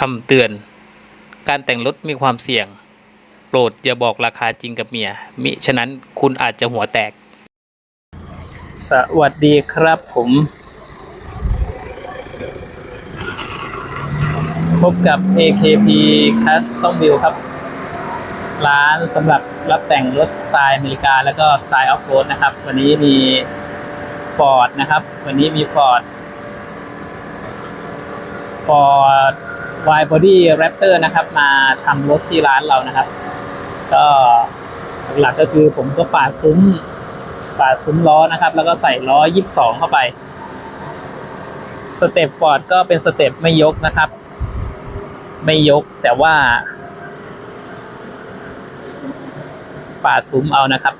คำเตือน การแต่งรถมีความเสี่ยง โปรดอย่าบอกราคาจริงกับเมีย มิฉะนั้นคุณอาจจะหัวแตก สวัสดีครับผม พบกับ AKP Custom View ครับ ร้านสำหรับรับแต่งรถสไตล์อเมริกา แล้วก็สไตล์ออฟโรดนะครับ วันนี้มี Ford นะครับ วันนี้มี Ford Ford Wide Body Raptor นะครับ มาทำรถที่ร้านเรานะครับ ก็หลักก็คือผมก็ปาดซุ้มปาดซุ้มล้อนะครับ แล้วก็ใส่ล้อ 22 เข้าไปสเต็ปฟอร์ดก็เป็นสเต็ปไม่ยกนะครับ ไม่ยกแต่ว่าปาดซุ้มเอานะครับ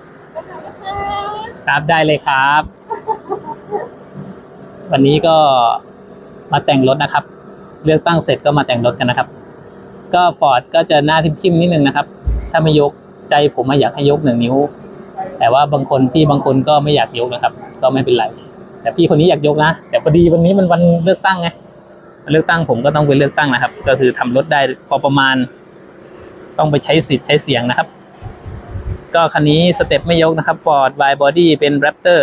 ครับได้เลยครับ วันนี้ก็มาแต่งรถนะครับ เลือกตั้งเสร็จก็มาแต่งรถกันนะครับ ก็ฟอร์ดก็จะหน้าทิ่มนิดนึงนะครับ ถ้าไม่ยกใจผมมาอยากให้ยกหนึ่งนิ้ว แต่ว่าบางคนพี่บางคนก็ไม่อยากยกนะครับ ก็ไม่เป็นไร แต่พี่คนนี้อยากยกนะ แต่พอดีวันนี้มันวันเลือกตั้งไงวันเลือกตั้งผมก็ต้องไปเลือกตั้งนะครับ ก็คือทำรถได้พอประมาณ ต้องไปใช้สิทธิ์ใช้เสียงนะครับ ก็คันนี้สเต็ปไม่ยกนะครับ Ford Wide Body เป็น Raptor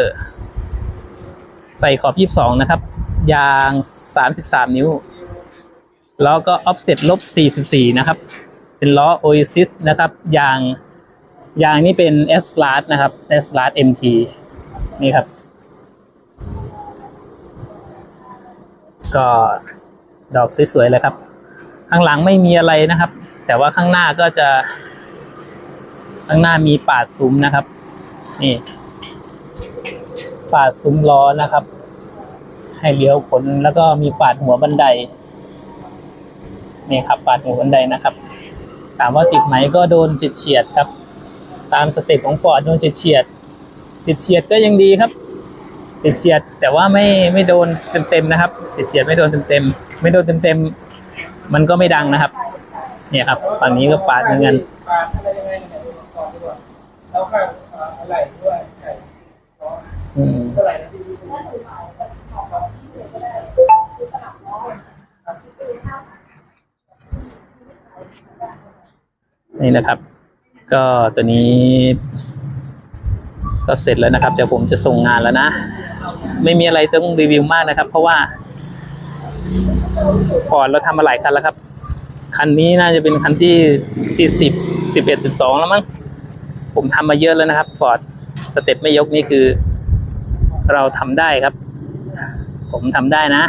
ใส่ขอบ 22 นะครับ ยาง 33 นิ้ว ล้อก็ offset ลบ 44 นะครับ เป็นล้อ Oasis นะครับ ยาง ยางนี่เป็น S l a r นะครับ S l a r MT นี่ครับ ก็ดอกสวยๆเลยครับ ข้างหลังไม่มีอะไรนะครับ แต่ว่าข้างหน้าก็จะ ข้างหน้ามีปาดซุ้มนะครับ นี่ ปาดซุ้มล้อนะครับ ให้เลี้ยวขนแล้วก็มีปาดหัวบันได นี่ครับปาดหัวบันไดนะครับ ถามว่าติดไหมก็โดนจิตเฉียดครับ ตามสเต็ปของฟอร์ดโดนจิตเฉียด จิตเฉียดก็ยังดีครับจิตเฉียดแต่ว่าไม่ไม่โดนเต็มๆนะครับจิตเฉียดไม่โดนเต็มๆไม่โดนเต็มๆมันก็ไม่ดังนะครับ เนี่ยครับฝั่งนี้ก็ปาดเหมือนกันปลาอะไรยังไงเนี่ยก่อนดีกว่าแล้วก็อะไรด้วยใส่อืม เท่าไหร่ นะที่ที่นี่นะครับ ก็ตัวนี้ ก็เสร็จแล้วนะครับ เดี๋ยวผมจะส่งงานแล้วนะ ไม่มีอะไรต้องรีวิวมากนะครับ เพราะว่าฟอร์ดเราทำมาหลายคันแล้วครับ คันนี้น่าจะเป็นคันที่ที่สิบสิบเอ็ดสิบสองแล้วมั้งผมทำมาเยอะแล้วนะครับฟอร์ดสเต็ปไม่ยกนี่คือ เราทำได้ครับ ผมทำได้นะ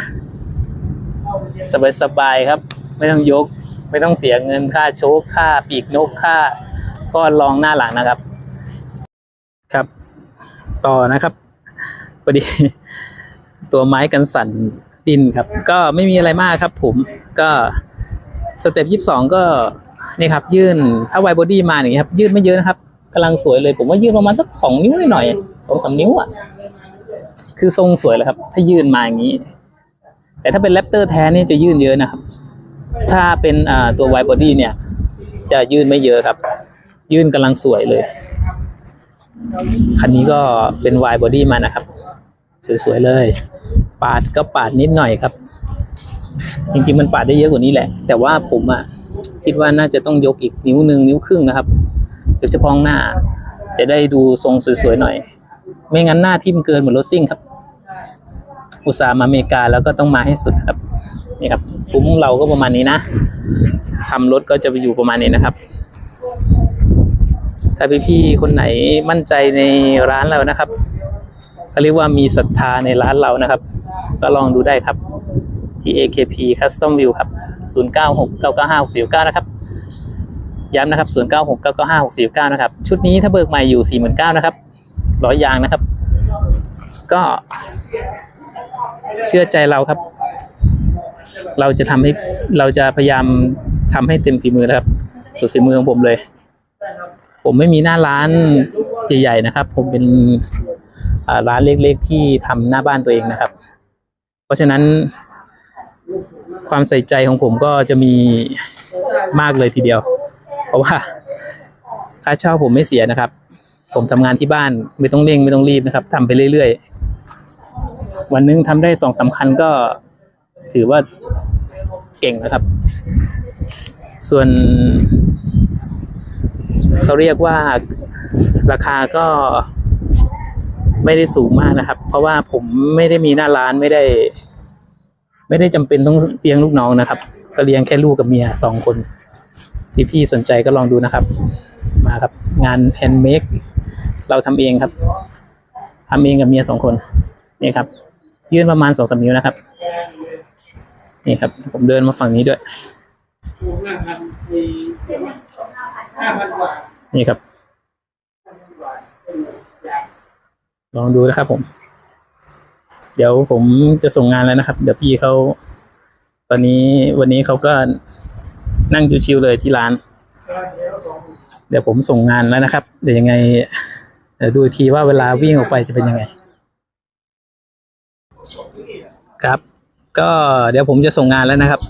สบายๆครับ ไม่ต้องยก ไม่ต้องเสียเงินค่าโชคค่าปีกนกค่าก็ลองหน้าหลังนะครับ ครับ ต่อนะครับพอดี ตัวไม้กันสั่นดินครับ ก็ไม่มีอะไรมากครับ ผมก็สเต็ปยี่สิบสองก็นี่ครับ ยื่นถ้าไวบอดี้มาอย่างนี้ครับ ยื่นไม่เยอะนะครับกำลังสวยเลย ผมว่ายื่นประมาณสักสองนิ้วหน่อยสองสามนิ้วอะคือทรงสวยเลยครับ ถ้ายื่นมาอย่างนี้ แต่ถ้าเป็นแรปเตอร์แท้นี่จะยื่นเยอะนะครับ ถ้าเป็นตัวไวบอดี้เนี่ย จะยื่นไม่เยอะครับ ยื่นกำลังสวยเลย คันนี้ก็เป็นวายบอดี้มานะครับ สวยๆเลย ปาดก็ปาดนิดหน่อยครับ จริงๆมันปาดได้เยอะกว่านี้แหละ แต่ว่าผมอะคิดว่าน่าจะต้องยกอีกนิ้วหนึ่งนิ้วครึ่งนะครับเดี๋ยวจะพองหน้า จะได้ดูทรงสวยๆหน่อย ไม่งั้นหน้าทิ่มเกินเหมือนรถซิ่งครับ อุตส่าห์มาอเมริกาแล้วก็ต้องมาให้สุดครับ นี่ครับซุ้มเราก็ประมาณนี้นะทำรถก็จะไปอยู่ประมาณนี้นะครับ ถ้าพี่ๆคนไหนมั่นใจในร้านเรานะครับเขาเรียกว่ามีศรัทธาในร้านเรานะครับ ก็ลองดูได้ครับ ที่ AKP Custom View ครับ 0969956499นะครับ ย้ำนะครับ 0969956499นะครับ ชุดนี้ถ้าเบิกใหม่อยู่ 49,000นะครับร้อยยางนะครับ ก็เชื่อใจเราครับ เราจะทำให้เราจะพยายามทำให้เต็มฝีมือนะครับ สุดฝีมือของผมเลย ผมไม่มีหน้าร้านใหญ่ๆนะครับ ผมเป็นร้านเล็กๆที่ทำหน้าบ้านตัวเองนะครับ เพราะฉะนั้นความใส่ใจของผมก็จะมีมากเลยทีเดียว เพราะว่าค่าเช่าผมไม่เสียนะครับ ผมทำงานที่บ้านไม่ต้องเร่งไม่ต้องรีบนะครับทำไปเรื่อยๆ วันนึงทำได้สองสามคันก็ ถือว่าเก่งนะครับ ส่วนเขาเรียกว่าราคาก็ไม่ได้สูงมากนะครับ เพราะว่าผมไม่ได้มีหน้าร้านไม่ได้ ไม่ได้จำเป็นต้องเลี้ยงลูกน้องนะครับ ก็เลี้ยงแค่ลูกกับเมียสองคนพี่ๆสนใจก็ลองดูนะครับ มาครับ งานแฮนด์เมดเราทำเองครับทำเองกับเมียสองคนนี่ครับ ยื่นประมาณสองสามนิ้วนะครับ นี่ครับ ผมเดินมาฝั่งนี้ด้วยนี่ครับ ลองดูนะครับผม เดี๋ยวผมจะส่งงานแล้วนะครับ เดี๋ยวพี่เขาตอนนี้วันนี้เขาก็นั่งชิวๆเลยที่ร้าน เดี๋ยวผมส่งงานแล้วนะครับ เดี๋ยวยังไงเดี๋ยวดูทีว่าเวลาวิ่งออกไปจะเป็นยังไง ครับ ก็เดี๋ยวผมจะส่งงานแล้วนะครับ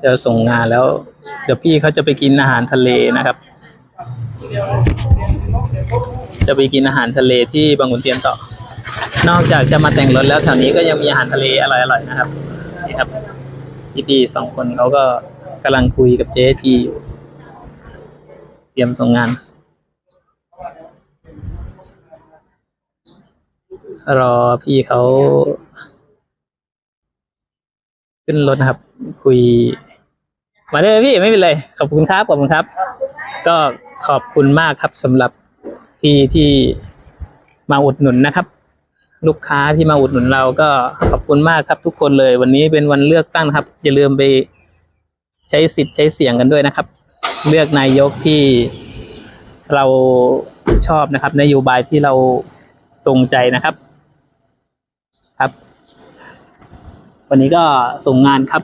เดี๋ยวส่งงานแล้ว เดี๋ยวพี่เขาจะไปกินอาหารทะเลนะครับ จะไปกินอาหารทะเลที่บางขุนเทียนต่อ นอกจากจะมาแต่งรถแล้วแถวนี้ก็ยังมีอาหารทะเลอร่อยๆนะครับนี่ครับพี่ดีสองคนเขาก็กำลังคุยกับเจ๊จีอยู่เตรียมส่งงาน รอพี่เขา ขึ้นรถนะครับ คุย มาได้เลยพี่ไม่เป็นไรขอบคุณครับขอบคุณครับ ก็ขอบคุณมากครับสำหรับที่ที่มาอุดหนุนนะครับ ลูกค้าที่มาอุดหนุนเราก็ขอบคุณมากครับทุกคนเลย วันนี้เป็นวันเลือกตั้งนะครับ อย่าลืมไปใช้สิทธิ์ใช้เสียงกันด้วยนะครับ เลือกนายกที่เราชอบนะครับนโยบายที่เราตรงใจนะครับ ครับ วันนี้ก็ส่งงานครับ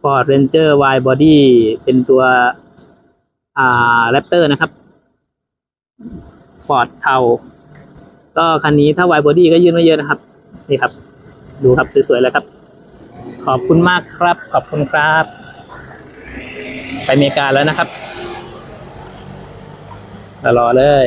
Ford Ranger Wide Body เป็นตัวอ่า Raptor นะครับ Ford เทาก็คันนี้ถ้า Wide Body ก็ยื่นมาเยอะนะครับ นี่ครับ ดูครับสวยๆเลยครับ ขอบคุณมากครับ ขอบคุณครับ ไปอเมริกาแล้วนะครับรอเลย